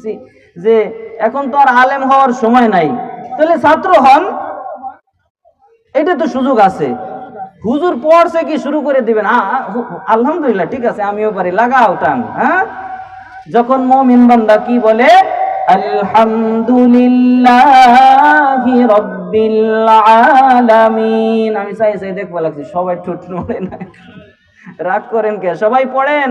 বুঝতেছি যে এখন তো আর আলেম হওয়ার সময় নাই। তাহলে ছাত্র হন। এটা তো সুযোগ আছে। হুজুর পড়ছে কি শুরু করে দিবেন? আলহামদুলিল্লাহ, ঠিক আছে, আমিও পারি, লাগাও টান হ্যাঁ? যখন মমিন বান্দা কি বলে? আলহামদুলিল্লাহি আমি চাই চাই, দেখব লাগছি, সবাই ঠুট নড়ে না। রাগ করেন কে? সবাই পড়েন।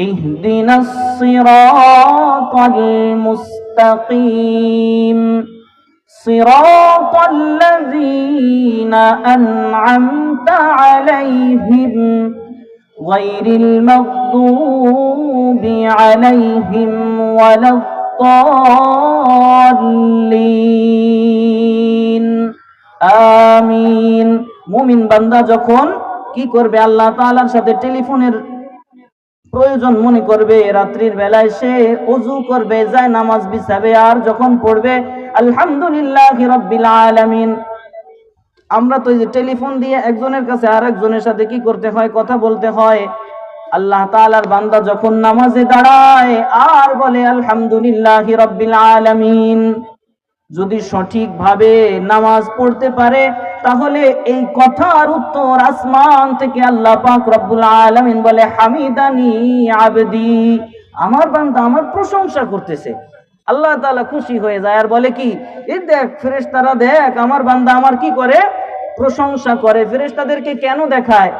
اهدنا الصراط المستقيم صراط الذين أنعمت عليهم غير المغضوب عليهم ولا الضالين আমিন মুমিন বান্দা যখন কি করবে আল্লাহ তাআলার সাথে টেলিফোনের প্রয়োজন মনে করবে, রাত্রির বেলায় সে অজু করবে, যায় নামাজ বিছাবে আর যখন পড়বে, আলহামদুলিল্লাহ আলামিন। আমরা তো যে টেলিফোন দিয়ে একজনের কাছে আর একজনের সাথে কি করতে হয়, কথা বলতে হয়। আল্লাহ তাআলার বান্দা যখন নামাজে দাঁড়ায় আর বলে, আলহামদুলিল্লাহ রব্বিল আলামিন। যদি সঠিকভাবে নামাজ পড়তে পারে তাহলে এই কথার উত্তর আসমান থেকে আল্লাহ পাক রব্বুল আলামিন বলে, হামিদানি আবদি। আমার বান্দা আমার প্রশংসা করতেছে। আল্লাহ তালা খুশি হয়ে যায় আর বলে কি এই দেখ ফেরেশতারা, দেখ, আমার বান্দা আমার কি করে? প্রশংসা করে। ফেরেশতাদেরকে কেন দেখায়?